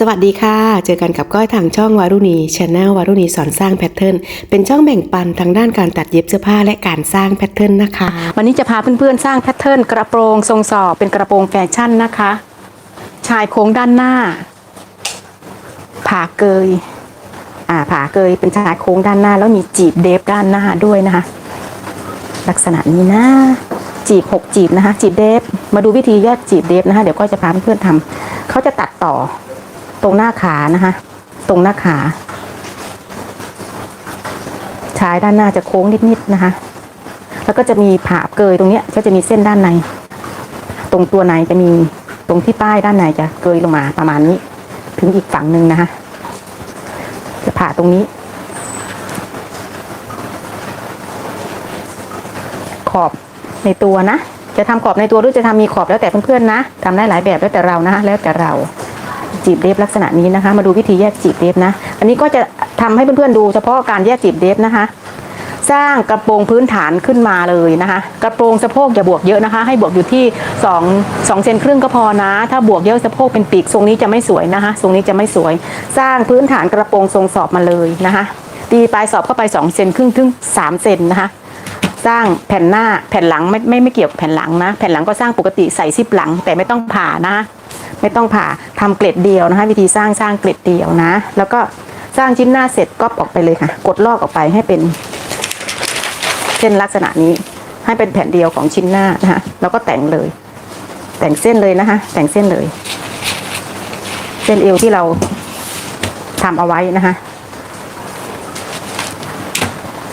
สวัสดีค่ะ เจอกันกับก้อยทางช่องวารุณีช n แนลวารุณีสอนสร้างแพทเทิร์น เป็นช่องแบ่งปันทางด้านการตัดเย็บเสื้อผ้าและการสร้างแพทเทิร์นนะคะ วันนี้จะพาเพื่อนๆสร้างแพทเทิร์นกระโปรงทรงศอกเป็นกระโปรงแฟชั่นนะคะ ชายโค้งด้านหน้า ผ่าเกย อ่าผ่าเกยเป็นชายโค้งด้านหน้า แล้วมีจีบเดฟด้านหน้าด้วยนะคะ ลักษณะนี้นะจีบหกจีบนะคะ จีบเดฟ มาดูวิธีแยกจีบเดฟนะคะ เดี๋ยวก็จะพาเพื่อนๆทำเขาจะตัดต่อ ตรงหน้าขานะคะ ตรงหน้าขาชายด้านหน้าจะโค้งนิดๆนะคะ แล้วก็จะมีผ่าเกยตรงเนี้ยก็จะมีเส้นด้านใน ตรงตัวในจะมีตรงที่ป้ายด้านในจะเกยลงมาประมาณนี้ ถึงอีกฝั่งหนึ่งนะคะ จะผ่าตรงนี้ ขอบในตัวนะ จะทำขอบในตัวหรือจะทำมีขอบแล้วแต่เพื่อนๆนะทำได้หลายแบบแล้วแต่เรานะแล้วแต่เรา จีบเดฟลักษณะนี้นะคะ มาดูวิธีแยกจีบเดฟนะ อันนี้ก็จะทำให้เพื่อนๆดูเฉพาะการแยกจีบเดฟนะคะ สร้างกระโปรงพื้นฐานขึ้นมาเลยนะคะ กระโปรงสะโพกอย่าบวกเยอะนะคะ ให้บวกอยู่ที่2 2เซนครึ่งก็พอนะ ถ้าบวกเยอะสะโพกเป็นปีกทรงนี้จะไม่สวยนะคะทรงนี้จะไม่สวย สร้างพื้นฐานกระโปรงทรงสอบมาเลยนะคะ ตีปลายสอบเข้าไป2เซนครึ่งถึง3เซนนะคะสร้างแผ่นหน้าแผ่นหลังไม่ไม่ไม่เกี่ยวกับแผ่นหลังนะ แผ่นหลังก็สร้างปกติใส่ซิปหลังแต่ไม่ต้องผ่านะ ไม่ต้องผ่าทำเกล็ดเดียวนะคะ วิธีสร้างสร้างเกล็ดเดียวนะ แล้วก็สร้างชิ้นหน้าเสร็จก็ออกไปเลยค่ะ กดลอกออกไปให้เป็นเส้นลักษณะนี้ให้เป็นแผ่นเดียวของชิ้นหน้านะคะแล้วก็แต่งเลย แต่งเส้นเลยนะคะ แต่งเส้นเลย เส้นเอวที่เราทำเอาไว้นะคะ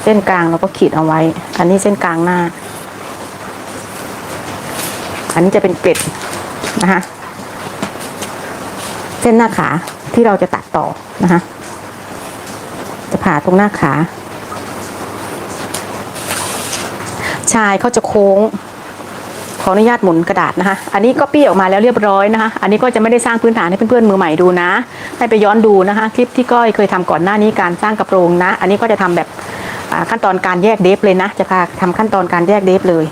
เส้นกลางเราก็ขีดเอาไว้ อันนี้เส้นกลางหน้า อันนี้จะเป็นเกล็ดนะคะ ส้นหน้าขาที่เราจะตัดต่อนะคะ จะผ่าตรงหน้าขาชายเขาจะโค้ง ขออนุญาตหมุนกระดาษนะคะ อันนี้ก็ปี้ออกมาแล้วเรียบร้อยนะคะ อันนี้ก็จะไม่ได้สร้างพื้นฐานให้เพื่อนๆมือใหม่ดูนะ ให้ไปย้อนดูนะคะ คลิปที่ก้อยเคยทำก่อนหน้านี้การสร้างกระโปรงนะ อันนี้ก็จะทำแบบขั้นตอนการแยกเดฟเลยนะ จะพาทำขั้นตอนการแยกเดฟเลย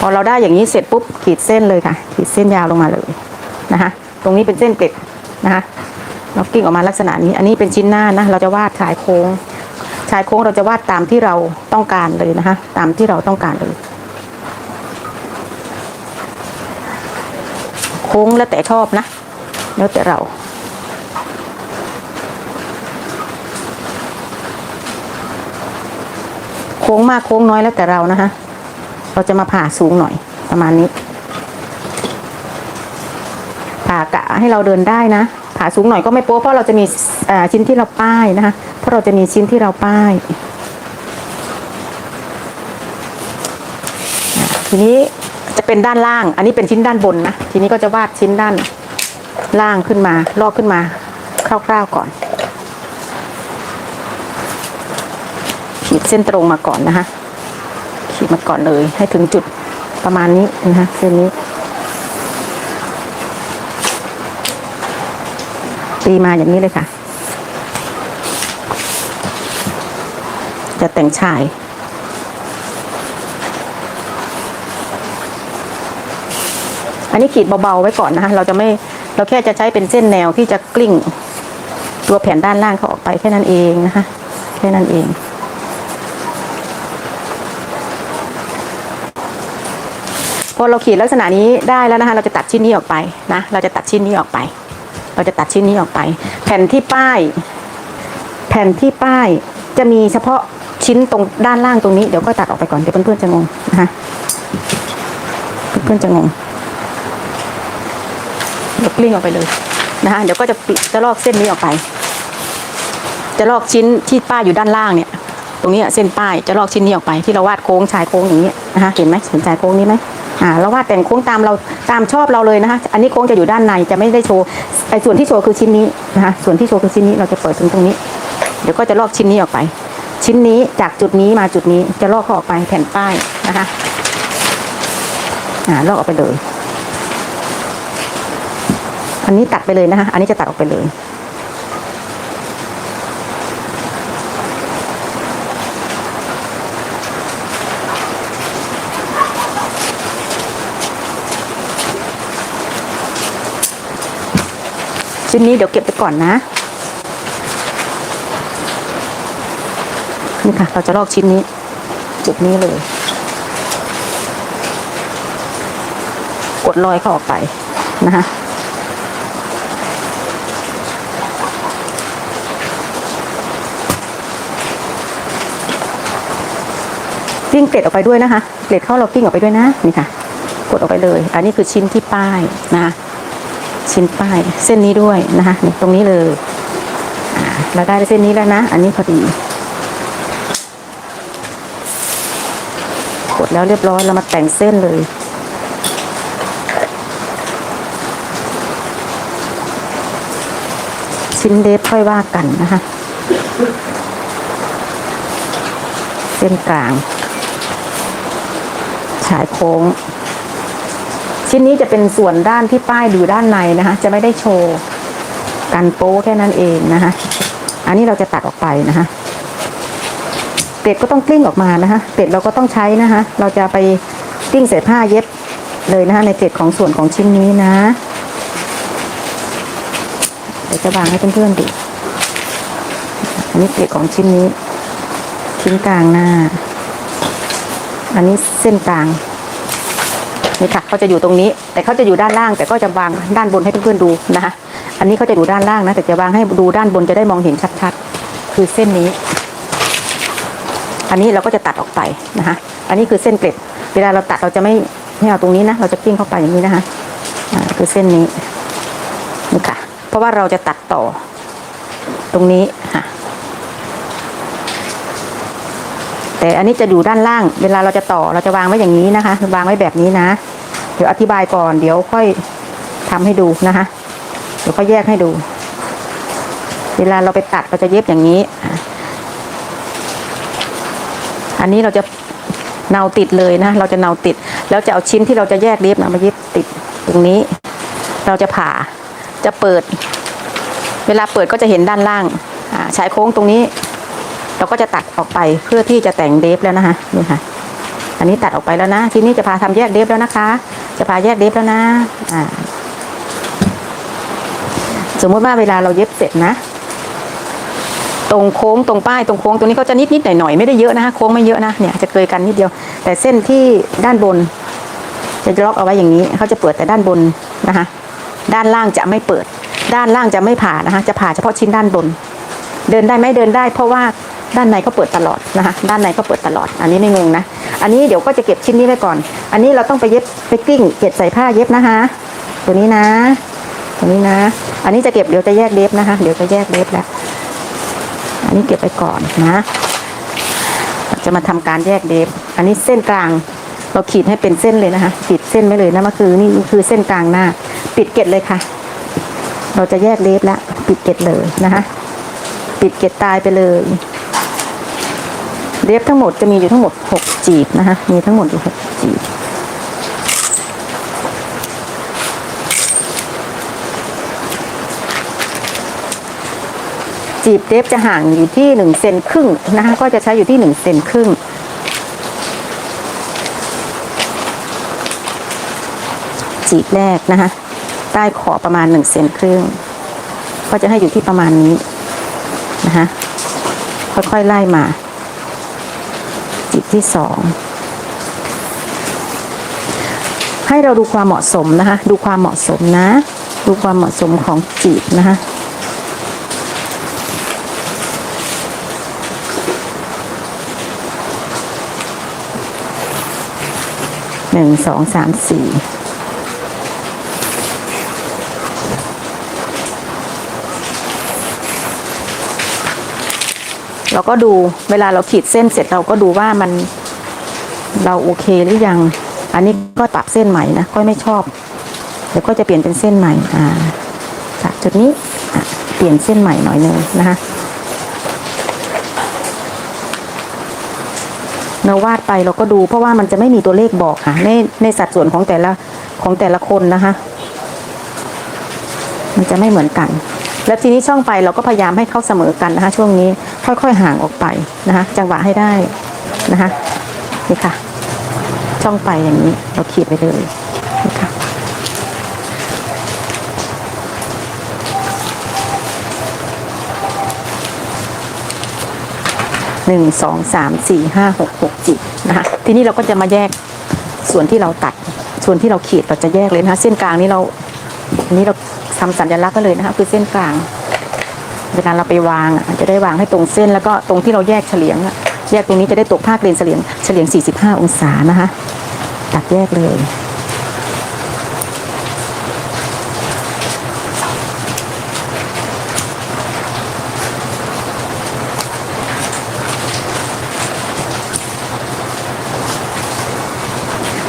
พอเราได้อย่างนี้เสร็จปุ๊บขีดเส้นเลยค่ะ ขีดเส้นยาวลงมาเลยนะคะ ตรงนี้เป็นเส้นเกล็ด นะคะเรากิ้งออกมาลักษณะนี้ อันนี้เป็นชิ้นหน้านะเราจะวาดชายโค้งชายโค้งเราจะวาดตามที่เราต้องการเลยนะคะตามที่เราต้องการเลย โค้งแล้วแต่ชอบนะแล้วแต่เราโค้งมากโค้งน้อยแล้วแต่เรานะคะเราจะมาผ่าสูงหน่อยประมาณนี้ ผ่า กะให้เราเดินได้นะผ่าสูงหน่อยก็ไม่โป๊ะเพราะเราจะมีชิ้นที่เราป้ายนะคะเพราะเราจะมีชิ้นที่เราป้ายทีนี้จะเป็นด้านล่าง อันนี้เป็นชิ้นด้านบนนะทีนี้ก็จะวาดชิ้นด้านล่างขึ้นมาลอกขึ้นมาคร่าวๆก่อนขีดเส้นตรงมาก่อนนะคะขีดมาก่อนเลยให้ถึงจุดประมาณนี้นะคะเส้นนี้ ตีมาอย่างนี้เลยค่ะ จะแต่งชาย อันนี้ขีดเบาๆไว้ก่อนนะคะเราจะไม่เราแค่จะใช้เป็นเส้นแนวที่จะกลิ้ง ตัวแผ่นด้านล่างเขาออกไปแค่นั้นเองนะคะแค่นั้นเองพอเราขีดลักษณะนี้ได้แล้วนะคะ เราจะตัดชิ้นนี้ออกไปนะ เราจะตัดชิ้นนี้ออกไป เราจะตัดชิ้นนี้ออกไป แผ่นที่ป้าย แผ่นที่ป้ายจะมีเฉพาะชิ้นตรงด้านล่างตรงนี้เดี๋ยวก็ตัดออกไปก่อนเดี๋ยวเพื่อนๆจะงงนะคะเพื่อนๆจะงงเดี๋ยวกลิ้งออกไปเลยนะคะเดี๋ยวก็จะจะลอกเส้นนี้ออกไป จะลอกชิ้นที่ป้ายอยู่ด้านล่างเนี่ย ตรงนี้เส้นป้ายจะลอกชิ้นนี้ออกไปที่เราวาดโค้งชายโค้งอย่างนี้นะคะเห็นไหมเห็นชายโค้งนี้ไหมอ่าเราวาดแต่งโค้งตามเราตามชอบเราเลยนะคะอันนี้โค้งจะอยู่ด้านในจะไม่ได้โชว์ อ้ส่วนที่โชว์คือชิ้นนี้นะคะส่วนที่โชว์คือชิ้นนี้เราจะเปิดถึงตรงนี้ เดี๋ยวก็จะลอกชิ้นนี้ออกไป ชิ้นนี้จากจุดนี้มาจุดนี้จะลอกเขาออกไปแผ่นป้ายนะคะอ่าลอกออกไปเลยอันนี้ตัดไปเลยนะคะอันนี้จะตัดออกไปเลย ชิ้นนี้เดี๋ยวเก็บไปก่อนนะ นี่ค่ะ เราจะลอกชิ้นนี้ จุดนี้เลย กดรอยเขาออกไปนะคะปิ้งเกล็ดออกไปด้วยนะคะ เกล็ดเข้าเราปิ้งออกไปด้วยนะ นี่ค่ะ กดออกไปเลย อันนี้คือชิ้นที่ป้ายนะคะ ชิ้นป้ายเส้นนี้ด้วยนะคะนี่ตรงนี้เลยเราได้เส้นนี้แล้วนะ อันนี้พอดี กดแล้วเรียบร้อยเรามาแต่งเส้นเลยชิ้นเดฟค่อยว่ากันนะคะ เส้นกลาง ฉายโค้ง ชิ้นนี้จะเป็นส่วนด้านที่ป้ายดูด้านในนะคะ จะไม่ได้โชว์กันโป้แค่นั้นเองนะคะ อันนี้เราจะตัดออกไปนะคะเกล็ดก็ต้องกลิ้งออกมานะคะเกล็ดเราก็ต้องใช้นะคะ เราจะไปกลิ้งใส่ผ้าเย็บเลยนะคะในเกล็ดของส่วนของชิ้นนี้นะ เดี๋ยวจะวางให้เพื่อนๆดู อันนี้เกล็ดของชิ้นนี้ ชิ้นกลางหน้า อันนี้เส้นกลาง นี่ค่ะเขาจะอยู่ตรงนี้ แต่เขาจะอยู่ด้านล่าง แต่ก็จะวางด้านบนให้เพื่อนๆดูนะคะอันนี้เขาจะอยู่ด้านล่างนะแต่จะวางให้ดูด้านบนจะได้มองเห็นชัดๆ คือเส้นนี้ อันนี้เราก็จะตัดออกไปนะคะอันนี้คือเส้นเกล็ด เวลาเราตัดเราจะไม่ไม่เอาตรงนี้นะเราจะกิ้งเข้าไปอย่างนี้นะคะคือเส้นนี้นี่ค่ะ เพราะว่าเราจะตัดต่อ ตรงนี้ค่ะ แต่อันนี้จะอยู่ด้านล่าง เวลาเราจะต่อเราจะวางไว้อย่างนี้นะคะ วางไว้แบบนี้นะ เดี๋ยวอธิบายก่อน เดี๋ยวค่อยทำให้ดูนะคะ เดี๋ยวค่อยแยกให้ดู เวลาเราไปตัดเราจะเย็บอย่างนี้ อันนี้เราจะเนาติดเลยนะ เราจะเนาติด แล้วจะเอาชิ้นที่เราจะแยกเล็บนะมาเย็บติดตรงนี้ เราจะผ่าจะเปิด เวลาเปิดก็จะเห็นด้านล่างอ่าชายโค้งตรงนี้ เราก็จะตัดออกไปเพื่อที่จะแต่งเดฟแล้วนะคะนี่ค่ะ อันนี้ตัดออกไปแล้วนะ ทีนี้จะพาทำแยกเดฟแล้วนะคะ จะพาแยกเดฟแล้วนะอ่าสมมติว่าเวลาเราเย็บเสร็จนะ ตรงโค้งตรงป้ายตรงโค้งตรงนี้ก็จะนิดนิดหน่อยหน่อยๆไม่ได้เยอะนะคะโค้งไม่เยอะนะเนี่ยจะเกยกันนิดเดียว แต่เส้นที่ด้านบน จะล็อกเอาไว้อย่างนี้เขาจะเปิดแต่ด้านบนนะคะ ด้านล่างจะไม่เปิด ด้านล่างจะไม่ผ่านะคะ จะผ่าเฉพาะชิ้นด้านบน เดินได้ไหมเดินได้ เพราะว่า ด้านในก็เปิดตลอดนะคะ ด้านในก็เปิดตลอด อันนี้ไม่งงนะ อันนี้เดี๋ยวก็จะเก็บชิ้นนี้ไว้ก่อน อันนี้เราต้องไปเย็บไปกลิ้งเก็บใส่ผ้าเย็บนะคะ ตัวนี้นะ ตัวนี้นะ อันนี้จะเก็บเดี๋ยวจะแยกเดฟนะคะ เดี๋ยวจะแยกเดฟแล้ว อันนี้เก็บไปก่อนนะ จะมาทำการแยกเดฟอันนี้เส้นกลาง เราขีดให้เป็นเส้นเลยนะคะ ขีดเส้นไว้เลยนะมันคือนี่คือเส้นกลางหน้า ปิดเกล็ดเลยค่ะ เราจะแยกเดฟแล้ว ปิดเกล็ดเลยนะคะ ปิดเกล็ดตายไปเลย เดฟทั้งหมดจะมีอยู่ทั้งหมดหกจีบนะคะมีทั้งหมดอยู่หกจีบจีบเดฟจะห่างอยู่ที่หนึ่งเซนครึ่งนะคะก็จะใช้อยู่ที่หนึ่งเซนครึ่ง จีบแรกนะคะใต้ขอประมาณหนึ่งเซนครึ่ง ก็จะให้อยู่ที่ประมาณนี้นะคะค่อยๆไล่มา จีบที่สองให้เราดูความเหมาะสมนะคะ ดูความเหมาะสมนะ ดูความเหมาะสมของจีบนะคะหนึ่งสองสามสี่ เราก็ดูเวลาเราขีดเส้นเสร็จเราก็ดูว่ามันเราโอเคหรือยัง อันนี้ก็ปรับเส้นใหม่นะก็ไม่ชอบเดี๋ยวก็จะเปลี่ยนเป็นเส้นใหม่อ่าจากจุดนี้เปลี่ยนเส้นใหม่หน่อยหนึงนะคะเราวาดไปเราก็ดูเพราะว่ามันจะไม่มีตัวเลขบอกค่ะ ในในสัดส่วนของแต่ละของแต่ละคนนะคะ มันจะไม่เหมือนกัน และทีนี้ช่องไปเราก็พยายามให้เข้าเสมอกันนะคะ ช่วงนี้ค่อยๆห่างออกไปนะคะ จังหวะให้ได้นะคะนี่ค่ะ ช่องไปอย่างนี้เราขีดไปเลยนี่ค่ะหนึ่งสองสามสี่ห้าหกหกจ็ดนะคะทีนี้เราก็จะมาแยกส่วนที่เราตัด ส่วนที่เราขีดเราจะแยกเลยนะคะ เส้นกลางนี้เราอันนี้เรา ทำสัญลักษณ์ก็เลยนะคะคือเส้นกลางเวลาเราไปวางจะได้วางให้ตรงเส้นแล้วก็ตรงที่เราแยกเฉลียงแยกตรงนี้จะได้ตกผ้าเกรนเฉลียงเฉลียง 45 องศานะคะตัดแยกเลย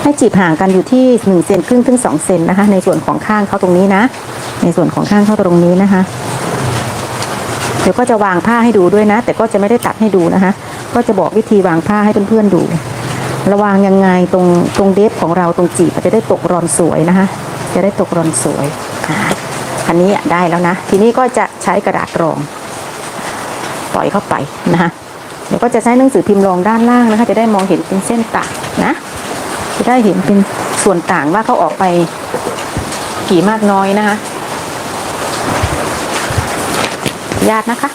ให้จีบห่างกันอยู่ที่1เซนครึ่งถึง2เซนนะคะ ในส่วนของข้างเขาตรงนี้นะ ในส่วนของข้างเข้าตรงนี้นะคะ เดี๋ยวก็จะวางผ้าให้ดูด้วยนะ แต่ก็จะไม่ได้ตัดให้ดูนะคะ ก็จะบอกวิธีวางผ้าให้เพื่อนๆดู ระวางยังไงตรงตรงเดฟของเราตรงจีบจะได้ตกรอนสวยนะคะ จะได้ตกรอนสวยอ่าอันนี้ได้แล้วนะ ทีนี้ก็จะใช้กระดาษรองปล่อยเข้าไปนะคะเดี๋ยวก็จะใช้หนังสือพิมพ์รองด้านล่างนะคะ จะได้มองเห็นเป็นเส้นต่างนะ จะได้เห็นเป็นส่วนต่างว่าเขาออกไปกี่มากน้อยนะคะ ญาตินะคะ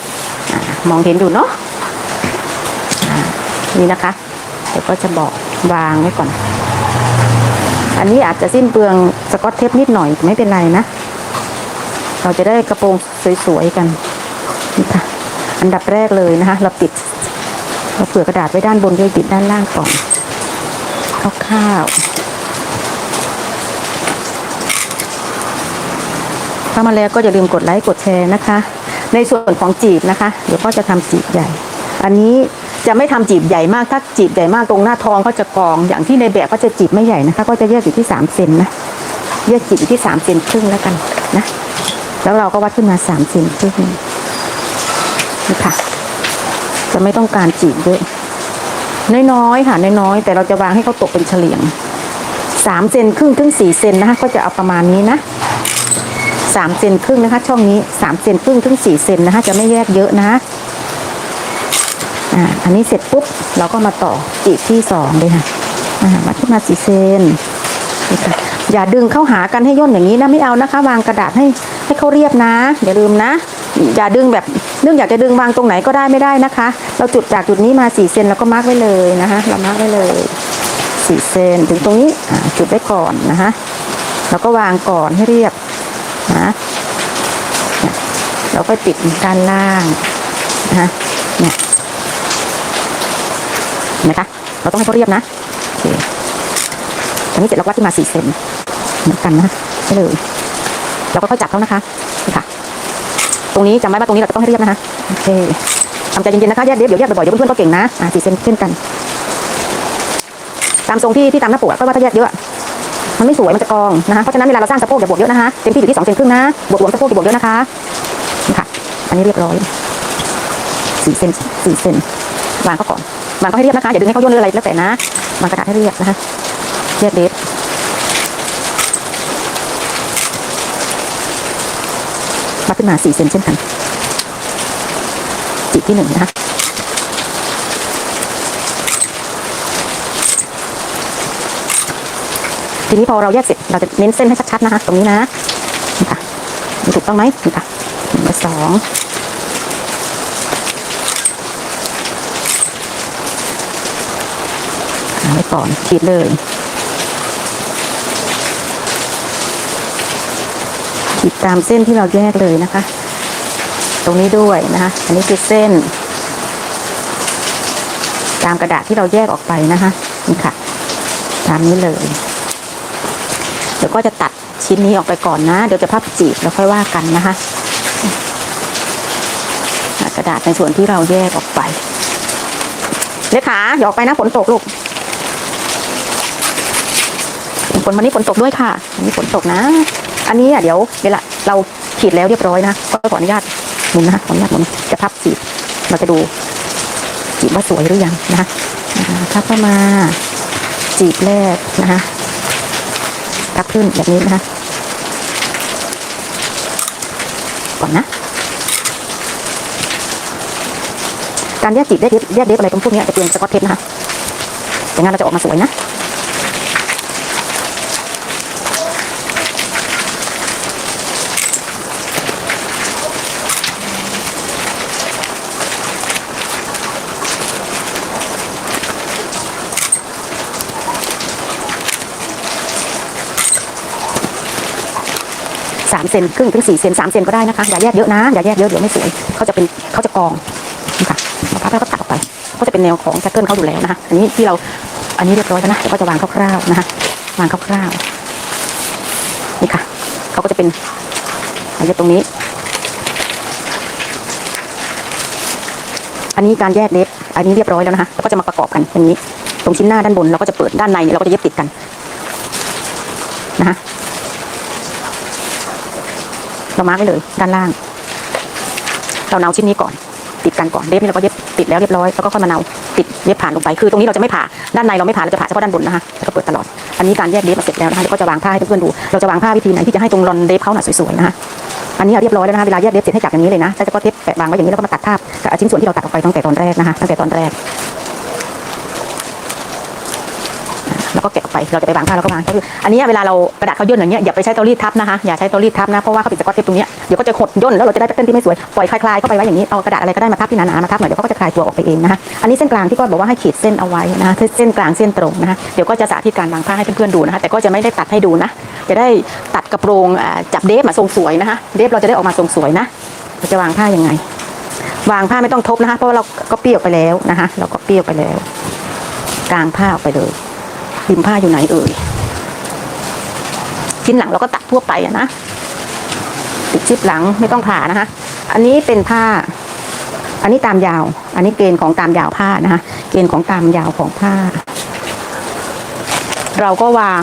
อมองเห็นดูเนาะนี่นะคะ เดี๋ยวก็จะบอกวางไว้ก่อน อันนี้อาจจะสิ้นเปลืองสกอตเทปนิดหน่อยไม่เป็นไรนะ เราจะได้กระโปรงสวยๆกันนี่ค่ะอันดับแรกเลยนะคะ เราปิด เราเผื่อกระดาษไว้ด้านบนด้วยปิดด้านล่างก่อนคร่าวๆเข้ามาแล้วก็อย่าลืมกดไลค์กดแชร์นะคะ ในส่วนของจีบนะคะ เดี๋ยวก็จะทำจีบใหญ่ อันนี้จะไม่ทำจีบใหญ่มากถ้าจีบใหญ่มากตรงหน้าท้องก็จะกอง อย่างที่ในแบบก็จะจีบไม่ใหญ่นะคะ ก็จะแยกอยู่ที่สามเซนนะแยกจีบอยู่ที่สามเซนครึ่งแล้วกันนะแล้วเราก็วัดขึ้นมาสามเซนครึ่งนี่ค่ะ จะไม่ต้องการจีบเยอะน้อยๆค่ะน้อยๆแต่เราจะวางให้เขาตกเป็นเฉลี่ยงสามเซนครึ่งถึงสี่เซนนะคะก็จะเอาประมาณนี้นะ สามเซนครึ่งนะคะ ช่องนี้สามเซนครึ่งถึงสี่เซนนะคะ จะไม่แยกเยอะนะอ่าอันนี้เสร็จปุ๊บเราก็มาต่อจีบที่สองเลยค่ะอ่ามาขึ้นมาสี่เซนอย่าดึงเข้าหากันให้ย่นอย่างนี้นะไม่เอานะคะ วางกระดาษให้ให้เขาเรียบนะอย่าลืมนะ อย่าดึงแบบเนื่องอยากจะดึงวางตรงไหนก็ได้ไม่ได้นะคะ เราจุดจากจุดนี้มาสี่เซนเราก็มาร์กไว้เลยนะคะ เรามาร์กไว้เลยสี่เซนถึงตรงนี้จุดไว้ก่อนนะคะแล้วก็วางก่อนให้เรียบ นะเนี่ยเราก็ติดด้านล่างนะเนี่ยนไหมคะเราต้องให้เขาเรียบนะโอเคตอนนี้เสร็จเราวัดขึ้นมาสี่เซนเหมือนกันนะให้เลยเราก็ค่อยจับเขานะคะนี่ค่ะ ตรงนี้จำไว้ว่าตรงนี้เราจะต้องให้เรียบนะคะโอเคทำใจเย็นๆนะคะแยกเดี๋ยวแยกบ่อยๆเดี๋ยวเพื่อนๆก็เก่งนะอ่าสี่เซนเช่นกัน ตามทรงที่ที่ตามหน้าปกอะก็ว่าถ้าแยกเยอะ มันไม่สวยมันจะกองนะคะเพราะฉะนั้นเวลาเราสร้างสะโพกอย่าบวกเยอะนะคะเต็มที่อยู่ที่สองเซนครึ่งนะบวกรวมสะโพกอย่าบวกเยอะนะคะนี่ค่ะ อันนี้เรียบร้อยสี่เซนสี่เซนวางเขาก่อนวางเขาให้เรียบนะคะอย่าดึงให้เขาย่นหรืออะไรแล้วแต่นะวางกระดาษให้เรียบนะคะแยกเดฟมาขึ้นมาสี่เซนเช่นกันจีบที่หนึ่งนะคะ ทีนี้พอเราแยกเสร็จเราจะเน้นเส้นให้ชัดๆนะคะตรงนี้นะนี่ค่ะถูกต้องไหมนี่ค่ะหนึ่งสองไว้ก่อนขีดเลยขีดตามเส้นที่เราแยกเลยนะคะ ตรงนี้ด้วยนะคะ อันนี้คือเส้น ตามกระดาษที่เราแยกออกไปนะคะนี่ค่ะ ตามนี้เลย เดี๋ยวก็จะตัดชิ้นนี้ออกไปก่อนนะ เดี๋ยวจะพับจีบแล้วค่อยว่ากันนะคะ กระดาษในส่วนที่เราแยกออกไปเลขาอย่าออกไปนะฝนตกลูกฝนวันนี้ฝนตกด้วยค่ะวันนี้ฝนตกนะ อันนี้อะเดี๋ยวเวลาเราขีดแล้วเรียบร้อยนะก็ขออนุญาตหมุนนะคะขออนุญาตหมุนจะพับจีบเราจะดูจีบว่าสวยหรือยังนะคะพับเข้ามาจีบแรกนะคะ พับขึ้นแบบนี้นะคะ ก่อนนะ การแยกจีบแยกเดฟแยกเดอะไรตรงพวกนี้จะเป็นสกอตเทปนะคะแต่งานเราจะออกมาสวยนะามเซนครึ่งถึงสี่เซนสามเซนก็ได้นะคะอย่าแยกเยอะนะอย่าแยกเยอะเดี๋ยวไม่สวยเขาจะเป็นเขาจะกองนี่ค่ะแล้วพับแล้วก็ตัดออกไป ก็จะเป็นแนวของแพทเทิร์นเขาอยู่แล้วนะคะอันนี้ที่เราอันนี้เรียบร้อยแล้วนะเดี๋ยวก็จะวางคร่าวๆนะคะวางคร่าวๆนี่ค่ะเขาก็จะเป็นอันนี้ตรงนี้ อันนี้การแยกเล็บอันนี้เรียบร้อยแล้วนะคะแล้วก็จะมาประกอบกันอย่างนี้ ตรงชิ้นหน้าด้านบนเราก็จะเปิดด้านในเนี่ยเราก็จะเย็บติดกันนะคะ เรามาร์กไว้เลยด้านล่าง เราเนาชิ้นนี้ก่อน ติดกันก่อนเล็บนี่เราก็เย็บติดแล้วเรียบร้อยแล้วก็ค่อยมาเนาติดเย็บผ่านลงไปคือตรงนี้เราจะไม่ผ่าด้านในเราไม่ผ่าเราจะผ่าเฉพาะด้านบนนะคะแล้วก็เปิดตลอด อันนี้การแยกเล็บมาเสร็จแล้วนะคะเดี๋ยวก็จะวางผ้าให้เพื่อนๆดู เราจะวางผ้าวิธีไหนที่จะให้ตรงรอนเล็บเขาหน่ะสวยๆนะคะอันนี้เรียบร้อยแล้วนะคะเวลาแยกเล็บเสร็จให้จับอย่างนี้เลยนะแล้วก็เทปแปะวางไว้อย่างนี้แล้วก็มาตัดภาพกับชิ้นส่วนที่เราตัดออกไปตั้งแต่ตอนแรกนะคะตั้งแต่ตอนแรก แล้วก็แกะออกไปเราจะไปวางผ้าแล้วก็วางก็คืออันนี้เวลาเรากระดาษเขาย่นอย่างเงี้ยอย่าไปใช้เตารีดทับนะคะอย่าใช้เตารีดทับนะเพราะว่าเขาปิดสกอตเทปตรงเนี้ยเดี๋ยวก็จะขดย่นแล้วเราจะได้แพทเทิร์นที่ไม่สวยปล่อยคลายๆเข้าไปไว้อย่างนี้เอากระดาษอะไรก็ได้มาทับที่หนาๆมาทับหน่อยเดี๋ยวเขาก็จะคลายตัวออกไปเองนะคะอันนี้เส้นกลางที่ก้อยบอกว่าให้ขีดเส้นเอาไว้นะเส้นกลางเส้นตรงนะคะเดี๋ยวก็จะสาธิตการวางผ้าให้เพื่อนๆดูนะคะแต่ก็จะไม่ได้ตัดให้ดูนะจะได้ตัดกระโปรงจับเดฟมาทรงสวยนะคะเดฟเราจะได้ออกมาทรงสวยนะเราจะวางผ้ายังไง วางผ้าไม่ต้องทบนะคะเพราะว่าเราก็เปี้ยวไปแล้วนะคะเราก็เปี้ยวไปแล้ว กลางผ้าออกไปเลย ริมผ้าอยู่ไหนเอ่ยชิ้นหลังเราก็ตัดทั่วไปอะนะติดชิปหลังไม่ต้องผ่านะคะ อันนี้เป็นผ้า อันนี้ตามยาว อันนี้เกณฑ์ของตามยาวผ้านะคะ เกณฑ์ของตามยาวของผ้า เราก็วาง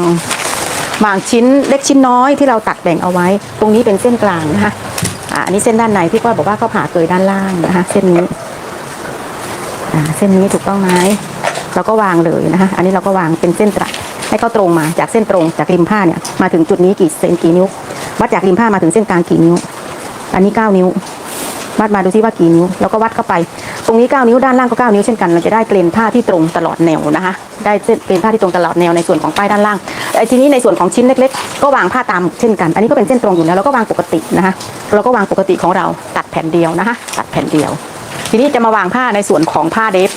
วางชิ้นเล็กชิ้นน้อยที่เราตัดแบ่งเอาไว้ ตรงนี้เป็นเส้นกลางนะคะอ่าอันนี้เส้นด้านในที่ก้อยบอกว่าเขาผ่าเกยด้านล่างนะคะ เส้นนี้เส้นนี้ถูกต้องไหม เราก็วางเลยนะคะอันนี้เราก็วางเป็นเส้นตรัให้เขาตรงมาจากเส้นตรงจากริมผ้าเนี่ยมาถึงจุดนี้กี่เซนกี่นิ้ววัดจากริมผ้ามาถึงเส้นกลางกี่นิ้ว อันนี้ 9 นิ้ว วัดมาดูซิว่ากี่นิ้ว แล้วก็วัดเข้าไป ตรงนี้ 9 นิ้วด้านล่างก็ 9 นิ้วเช่นกันเราจะได้เกรนผ้าที่ตรงตลอดแนวนะคะ ได้เส้นเกรนผ้าที่ตรงตลอดแนวในส่วนของป้ายด้านล่างทีนี้ในส่วนของชิ้นเล็ก ๆ ก็วางผ้าตามเช่นกัน อันนี้ก็เป็นเส้นตรงอยู่แล้วเราก็วางปกตินะคะ เราก็วางปกติของเราตัดแผ่นเดียวนะคะ ตัดแผ่นเดียว ทีนี้จะมาวางผ้าในส่วนของผ้าเดฟ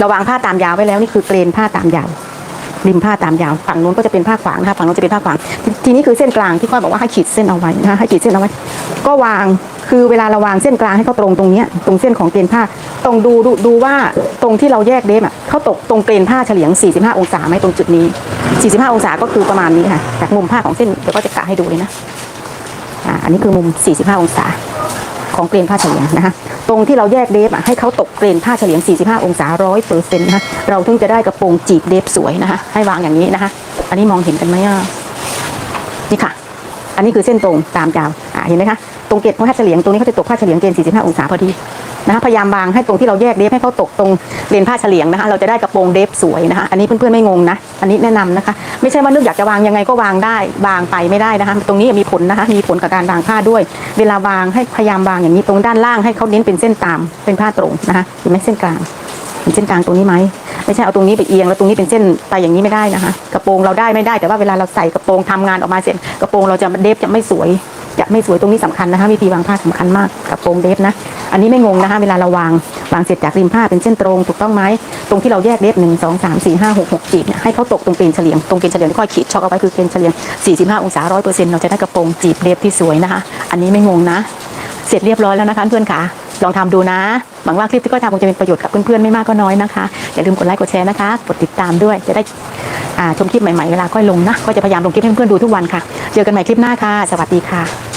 ราวางผ้าตามยาวไว้แล้วนี่คือเกรนผ้าตามยาวริมผ้าตามยาวฝั่งนู้นก็จะเป็นผ้าขวางนะคะฝั่งนู้นจะเป็นผ้าขวางททีนี้คือเส้นกลางที่ก้อยบอกว่าให้ขีดเส้นเอาไว้นะคะให้ขีดเส้นเอาไว้ ก็วางคือเวลาเราวางเส้นกลางให้เขาตรงตรงเนี้ยตรงเส้นของเกรนผ้าตรงดูดูดูว่าตรงที่เราแยกเดฟอะเขาตกตรงเกรนผ้าเฉลียง 45 องศาไหมตรงจุดนี้ 45 องศาก็คือประมาณนี้ค่ะจากมุมผ้าของเส้นเดี๋ยวก็จะกะให้ดูเลยนะอ่าอันนี้คือมุม 45 องศาของเกรนผ้าเฉลียงนะคะ ตรงที่เราแยกเดฟอะให้เขาตกเกรนผ้าเฉลียง 45 องศาร้อยเปอร์เซ็นต์นะคะเราถึงจะได้กระโปรงจีบเดฟสวยนะคะ ให้วางอย่างนี้นะคะ อันนี้มองเห็นกันไหมอะนี่ค่ะ อันนี้คือเส้นตรงตามยาวอ่าเห็นไหมคะตรงเกรนผ้าเฉลียงตรงนี้เขาจะตกผ้าเฉลียงเกรน45 องศาพอดี นะคะพยายามวางให้ตรงที่เราแยกเดฟให้เขาตกตรงเกรนผ้าเฉลียงนะคะ เราจะได้กระโปรงเดฟสวยนะคะ อันนี้เพื่อนๆไม่งงนะ อันนี้แนะนำนะคะ ไม่ใช่ว่านึกอยากจะวางยังไงก็วางได้วางไปไม่ได้นะคะ ตรงนี้มีผลนะคะ มีผลกับการวางผ้าด้วย เวลาวางให้พยายามวางอย่างนี้ตรงด้านล่างให้เขาเน้นเป็นเส้นตามเป็นผ้าตรงนะคะเห็นไหมเส้นกลางเห็นเส้นกลางตรงนี้ไหมไม่ใช่เอาตรงนี้ไปเอียงแล้วตรงนี้เป็นเส้นไปอย่างนี้ไม่ได้นะคะ กระโปรงเราได้ไม่ได้แต่ว่าเวลาเราใส่กระโปรงทำงานออกมาเสร็จกระโปรงเราจะเดฟจะไม่สวย จะไม่สวยตรงนี้สำคัญนะคะวิธีวางผ้าสำคัญมากกระโปรงเดฟนะ อันนี้ไม่งงนะคะเวลาเราวางวางเสร็จจากริมผ้าเป็นเส้นตรงถูกต้องไหมตรงที่เราแยกเดฟหนึ่งสองสามสี่ห้าหกหกจีบให้เขาตกตรงเกณฑ์เฉลี่ยงตรงเกณฑ์เฉลี่ยงที่ค่อยขีดช็อกเอาไว้คือเกณฑ์เฉลี่ยง45องศาร้อยเปอร์เซ็นต์เราจะได้กระโปรงจีบเดฟที่สวยนะคะ อันนี้ไม่งงนะ เสร็จเรียบร้อยแล้วนะคะเพื่อนค่ะลองทำดูนะ หวังว่าคลิปที่ก็ทำคงจะเป็นประโยชน์กับเพื่อนๆ ไม่มากก็น้อยนะคะ อย่าลืมกดไลค์กดแชร์นะคะ กดติดตามด้วย จะได้ชมคลิปใหม่ๆ เวลาก้อยลงนะ ก็จะพยายามลงคลิปให้เพื่อนๆ ดูทุกวันค่ะ เจอกันใหม่คลิปหน้าค่ะ สวัสดีค่ะ